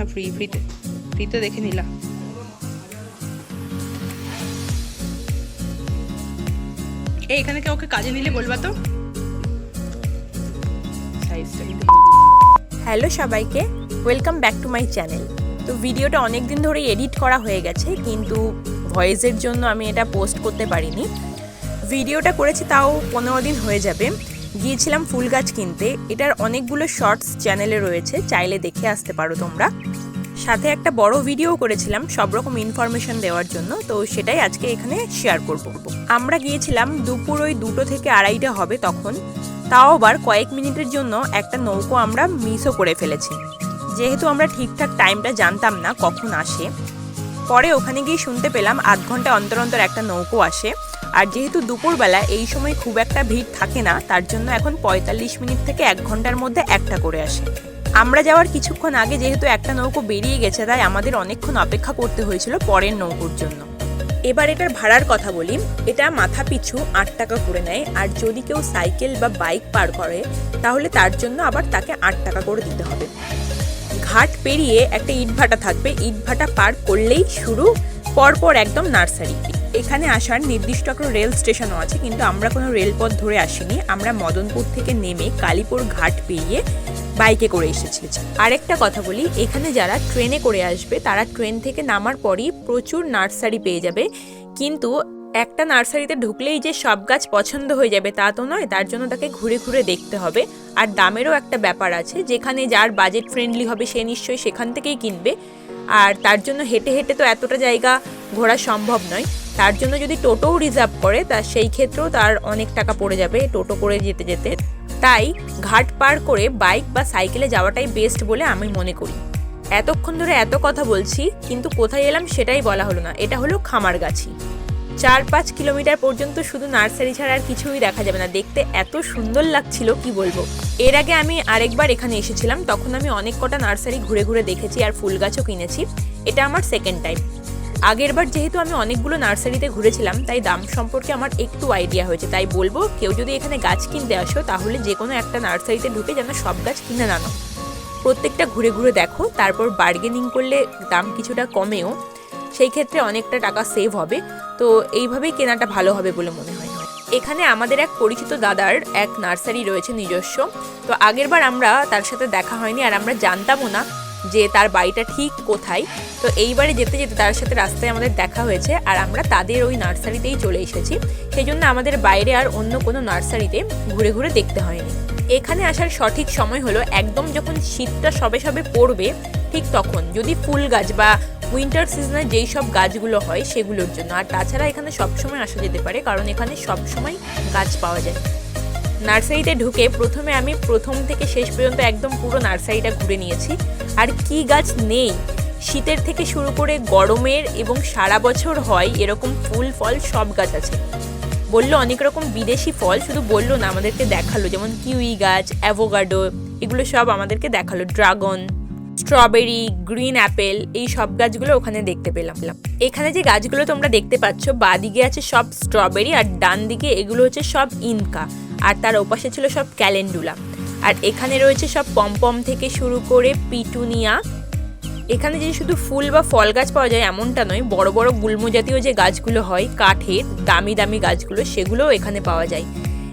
না ফ্রি ফ্রিতে ফ্রিতে দেখে নিলাম। এই এখানে ওকে কাজে নিলে বলবা তো? হ্যালো সবাইকে welcome back to my channel তো ভিডিওটা অনেক দিন ধরে এডিট করা হয়ে গেছে, কিন্তু ভয়েসের জন্য আমি এটা পোস্ট করতে পারিনি। ভিডিওটা করেছি তাও পনেরো দিন হয়ে যাবে। গিয়েছিলাম ফুল গাছ কিনতে। এটার অনেকগুলো শর্টস চ্যানেলে রয়েছে, চাইলে দেখে আসতে পারো তোমরা। সাথে একটা বড় ভিডিও করেছিলাম, সব রকম ইনফরমেশন দেওয়ার জন্য, তো সেটাই আজকে এখানে শেয়ার করব। আমরা গিয়েছিলাম দুপুর ওই দুটো থেকে আড়াইটা হবে তখন। তাও আবার কয়েক মিনিটের জন্য একটা নৌকো আমরা মিসও করে ফেলেছি। যেহেতু আমরা ঠিকঠাক টাইমটা জানতাম না কখন আসে। পরে ওখানে গিয়ে শুনতে পেলাম আধ ঘণ্টা অন্তর অন্তর একটা নৌকো আসে। আর যেহেতু দুপুরবেলা এই সময় খুব একটা ভিড় থাকে না, তার জন্য এখন পঁয়তাল্লিশ মিনিট থেকে এক ঘণ্টার মধ্যে একটা করে আসে। আমরা যাওয়ার কিছুক্ষণ আগে যেহেতু একটা নৌকো বেরিয়ে গেছে, তাই আমাদের অনেকক্ষণ অপেক্ষা করতে হয়েছিল পরের নৌকোর জন্য। এবার এটার ভাড়ার কথা বলি। এটা মাথা পিছু আট টাকা করে নেয়, আর যদি কেউ সাইকেল বা বাইক পার করে, তাহলে তার জন্য আবার তাকে আট টাকা করে দিতে হবে। ঘাট পেরিয়ে একটা ইটভাটা থাকবে। ইটভাটা পার করলেই শুরু, পরপর একদম নার্সারি। এখানে আসার নির্দিষ্ট একটা রেল স্টেশনও আছে, কিন্তু আমরা কোনো রেলপথ ধরে আসিনি। আমরা মদনপুর থেকে নেমে কালীপুর ঘাট পেরিয়ে বাইকে করে এসেছি। আরেকটা কথা বলি, এখানে যারা ট্রেনে করে আসবে, তারা ট্রেন থেকে নামার পরই প্রচুর নার্সারি পেয়ে যাবে। কিন্তু একটা নার্সারিতে ঢুকলেই যে সব গাছ পছন্দ হয়ে যাবে তা তো নয়, তার জন্য তাকে ঘুরে ঘুরে দেখতে হবে। আর দামেরও একটা ব্যাপার আছে, যেখানে যার বাজেট ফ্রেন্ডলি হবে সে নিশ্চয়ই সেখান থেকেই কিনবে। আর তার জন্য হেঁটে হেঁটে তো এতটা জায়গা ঘোরা সম্ভব নয়। তার জন্য যদি টোটোও রিজার্ভ করে, তা সেই ক্ষেত্রেও তার অনেক টাকা পড়ে যাবে টোটো করে যেতে যেতে। তাই ঘাট পার করে বাইক বা সাইকেলে যাওয়াটাই বেস্ট বলে আমি মনে করি। এতক্ষণ ধরে এত কথা বলছি, কিন্তু কোথায় এলাম সেটাই বলা হলো না। এটা হলো খামারগাছি। চার পাঁচ কিলোমিটার পর্যন্ত শুধু নার্সারি ছাড়া আর কিছুই দেখা যাবে না। দেখতে এত সুন্দর লাগছিল, কি বলব? এর আগে আমি আরেকবার এখানে এসেছিলাম, তখন আমি অনেক কটা নার্সারি ঘুরে ঘুরে দেখেছি আর ফুল গাছও কিনেছি। এটা আমার সেকেন্ড টাইম আগের বার যেহেতু আমি অনেকগুলো নার্সারিতে ঘুরেছিলাম, তাই দাম সম্পর্কে আমার একটু আইডিয়া হয়েছে। তাই বলব, কেউ যদি এখানে গাছ কিনতে আসো, তাহলে যে কোনো একটা নার্সারিতে ঢুকে যেন সব গাছ কিনে না নাও প্রত্যেকটা ঘুরে ঘুরে দেখো, তারপর বার্গেনিং করলে দাম কিছুটা কমেও, সেই ক্ষেত্রে অনেকটা টাকা সেভ হবে। তো এইভাবেই কেনাটা ভালো হবে বলে মনে হয়। এখানে আমাদের এক পরিচিত দাদার এক নার্সারি রয়েছে নিজস্ব। তো আগেরবার আমরা তার সাথে দেখা হয়নি, আর আমরা জানতামও না যে তার বাড়িটা ঠিক কোথায়। তো এইবারে যেতে যেতে তার সাথে রাস্তায় আমাদের দেখা হয়েছে আর আমরা তাদের ওই নার্সারিতেই চলে এসেছি। সেই জন্য আমাদের বাইরে আর অন্য কোনো নার্সারিতে ঘুরে ঘুরে দেখতে হয়নি। এখানে আসার সঠিক সময় হলো একদম যখন শীতটা সবে সবে পড়বে, ঠিক তখন। যদি ফুল গাছ বা উইন্টার সিজনে যেই সব গাছগুলো হয় সেগুলোর জন্য। আর তাছাড়া এখানে সবসময় আসা যেতে পারে কারণ এখানে সবসময় গাছ পাওয়া যায়। নার্সারিতে ঢুকে প্রথমে আমি প্রথম থেকে শেষ পর্যন্ত একদম পুরো নার্সারিটা ঘুরে নিয়েছি। আর কি গাছ নেই। শীতের থেকে শুরু করে গরমের এবং সারা বছর হয় এরকম ফুল, ফল, সব গাছ আছে। বলল অনেক রকম বিদেশি ফল, শুধু বলল না, আমাদেরকে দেখাল। যেমন কিউই গাছ, অ্যাভোগাডো, এগুলো সব আমাদেরকে দেখাল। ড্রাগন, স্ট্রবেরি, গ্রিন অ্যাপেল, এই সব গাছগুলো ওখানে দেখতে পেলাম। এখানে যে গাছগুলো তোমরা দেখতে পাচ্ছ, বাদিকে আছে সব স্ট্রবেরি আর ডান দিকে এগুলো হচ্ছে সব ইনকা। আর তার ওপাশে ছিল সব ক্যালেন্ডুলা। আর এখানে রয়েছে সব পমপম থেকে শুরু করে পিটুনিয়া। এখানে যে শুধু ফুল বা ফল গাছ পাওয়া যায়, এমনটা নয়, বড় বড় গুল্ম জাতীয় যে গাছগুলো হয় কাঠের দামি দামি গাছগুলো, সেগুলোও এখানে পাওয়া যায়।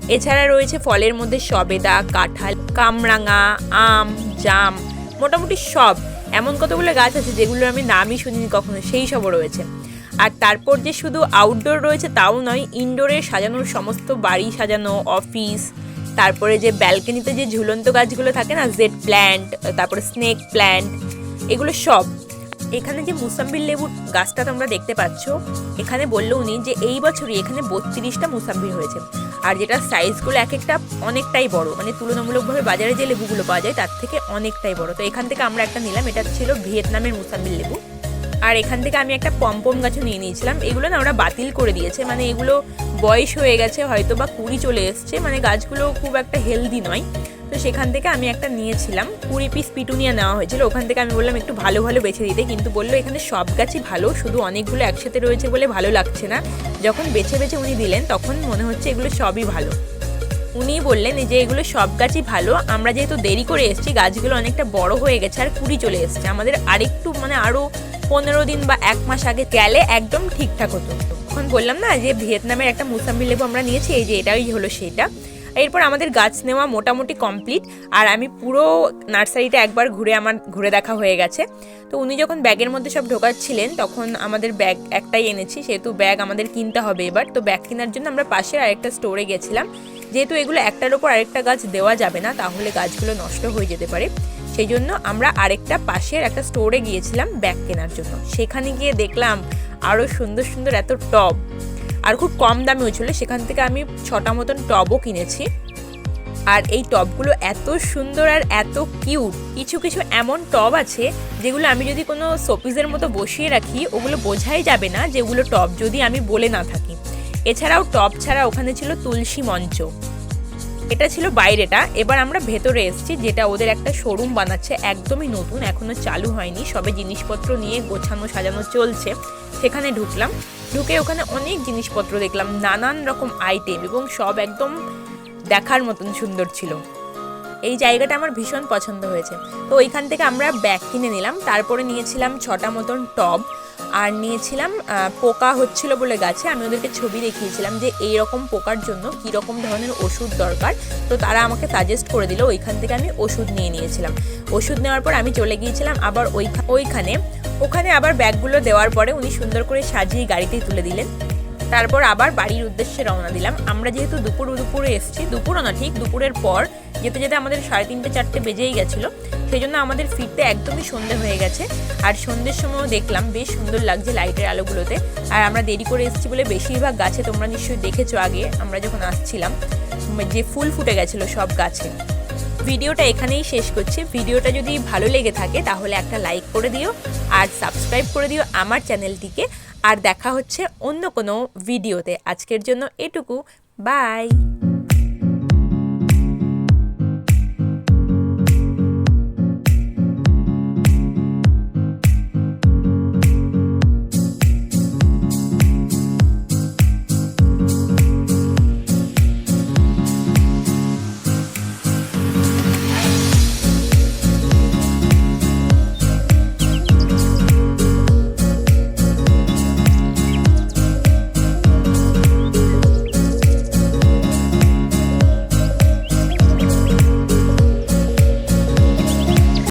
এছাড়া রয়েছে ফলের মধ্যে সবেদা, কাঁঠাল, কামরাঙা, আম, জাম, মোটামুটি সব। এমন কতগুলো গাছ আছে যেগুলো আমি নামই শুনিনি কখনো, সেই সবও রয়েছে। আর তারপর যে শুধু আউটডোর রয়েছে তাও নয় ইনডোরে সাজানোর সমস্ত বাড়ি সাজানো অফিস তারপরে যে ব্যালকনিতে যে ঝুলন্ত গাছগুলো থাকে না জেড প্ল্যান্ট তারপরে স্নেক প্ল্যান্ট এগুলো সব। এখানে যে মুসাম্বির লেবুর গাছটা তোমরা দেখতে পাচ্ছ, এখানে বলল উনি যে এই বছরই এখানে বত্রিশটা মুসাম্বির হয়েছে। আর যেটা সাইজগুলো এক একটা অনেকটাই বড় মানে তুলনামূলকভাবে বাজারে যে লেবুগুলো পাওয়া যায় তার থেকে অনেকটাই বড়। তো এখান থেকে আমরা একটা নিলাম, এটা ছিল ভিয়েতনামের মুসাম্বির লেবু। আর এখান থেকে আমি একটা পম্পম গাছও নিয়ে নিয়েছিলাম। এগুলো না ওরা বাতিল করে দিয়েছে। মানে এগুলো বয়স হয়ে গেছে, হয়তো বা কুড়ি চলে এসছে। মানে গাছগুলো খুব একটা হেলদি নয়। তো সেখান থেকে আমি একটা নিয়েছিলাম। কুড়ি পিস পিটুনিয়া নেওয়া হয়েছিল। ওখান থেকে আমি বললাম, একটু ভালো ভালো বেছে দিতে। কিন্তু বলল, এখানে সব গাছই ভালো, শুধু অনেকগুলো একসাথে রয়েছে বলে ভালো লাগছে না। যখন বেছে বেছে উনি দিলেন, তখন মনে হচ্ছে এগুলো সবই ভালো। উনি বললেন যে এগুলো সব গাছই ভালো, আমরা যেহেতু দেরি করে এসেছি, গাছগুলো অনেকটা বড় হয়ে গেছে আর কুড়ি চলে এসেছে। আমাদের আরেকটু মানে আরও পনেরো দিন বা এক মাস আগে গেলে একদম ঠিকঠাক হতো। তখন বললাম না যে ভিয়েতনামের একটা মুসাম্বি লেবু আমরা নিয়েছি, এই যে এটাই হলো সেটা এরপর আমাদের গাছ নেওয়া মোটামুটি কমপ্লিট, আর আমি পুরো নার্সারিটা একবার ঘুরে আমার, ঘুরে দেখা হয়ে গেছে। তো উনি যখন ব্যাগের মধ্যে সব ঢোকাচ্ছিলেন, তখন আমাদের ব্যাগ একটাই এনেছি, সেহেতু ব্যাগ আমাদের কিনতে হবে এবার। তো ব্যাগ কেনার জন্য আমরা পাশের আরেকটা স্টোরে গেছিলাম। যেহেতু এগুলো একটার ওপর আরেকটা গাছ দেওয়া যাবে না, তাহলে গাছগুলো নষ্ট হয়ে যেতে পারে। সেই জন্য আমরা আরেকটা পাশের একটা স্টোরে গিয়েছিলাম ব্যাগ কেনার জন্য। সেখানে গিয়ে দেখলাম আরও সুন্দর সুন্দর এত টব। আর খুব কম দামেও ছিল সেখান থেকে আমি ছটা মতন টবও কিনেছি। আর এই টবগুলো এত সুন্দর আর এত কিউট কিছু কিছু এমন টব আছে, যেগুলো আমি যদি কোনো শোপিসের মতো বসিয়ে রাখি, ওগুলো বোঝাই যাবে না যে ওগুলো টব যদি আমি বলে না থাকি। এছাড়াও টব ছাড়া ওখানে ছিল তুলসী মঞ্চ। এটা ছিল বাইরেটা। এবার আমরা ভেতরে এসেছি, যেটা ওদের একটা শোরুম বানাচ্ছে, একদমই নতুন, এখনও চালু হয়নি। সবে জিনিসপত্র নিয়ে গোছানো সাজানো চলছে। সেখানে ঢুকলাম। ঢুকে ওখানে অনেক জিনিসপত্র দেখলাম, নানান রকম আইটেম এবং সব একদম দেখার মতন সুন্দর ছিল। এই জায়গাটা আমার ভীষণ পছন্দ হয়েছে। তো ওইখান থেকে আমরা ব্যাগ কিনে নিলাম। তারপরে নিয়েছিলাম ছটা মতন টব। আর নিয়েছিলাম পোকা হচ্ছিল বলে গাছে। আমি ওদেরকে ছবি দেখিয়েছিলাম যে এই রকম পোকার জন্য কীরকম ধরনের ওষুধ দরকার। তো তারা আমাকে সাজেস্ট করে দিল, ওইখান থেকে আমি ওষুধ নিয়ে নিয়েছিলাম। ওষুধ নেওয়ার পর আমি চলে গিয়েছিলাম আবার ওই ওইখানে। ওখানে আবার ব্যাগগুলো দেওয়ার পরে উনি সুন্দর করে সাজিয়ে গাড়িতেই তুলে দিলেন। তারপর আবার বাড়ির উদ্দেশ্যে রওনা দিলাম। আমরা যেহেতু দুপুর, দুপুরে এসেছি, দুপুরও না, ঠিক দুপুরের পর যেতে যেতে আমাদের সাড়ে তিনটে, চারটে বেজেই গেছিল। সেই জন্য আমাদের ফিরতে একদমই সন্ধে হয়ে গেছে। আর সন্ধ্যের সময়ও দেখলাম বেশ সুন্দর লাগছে লাইটের আলোগুলোতে। আর আমরা দেরি করে এসেছি বলে বেশিরভাগ গাছে তোমরা নিশ্চয়ই দেখেছ আগে, আমরা যখন আসছিলাম, যে ফুল ফুটে গেছিল সব গাছে। ভিডিওটা এখানেই শেষ করছি। ভিডিওটা যদি ভালো লেগে থাকে, তাহলে একটা লাইক করে দিও আর সাবস্ক্রাইব করে দিও আমার চ্যানেলটিকে আর দেখা হচ্ছে অন্য কোনো ভিডিওতে আজকের জন্য এটুকু। বাই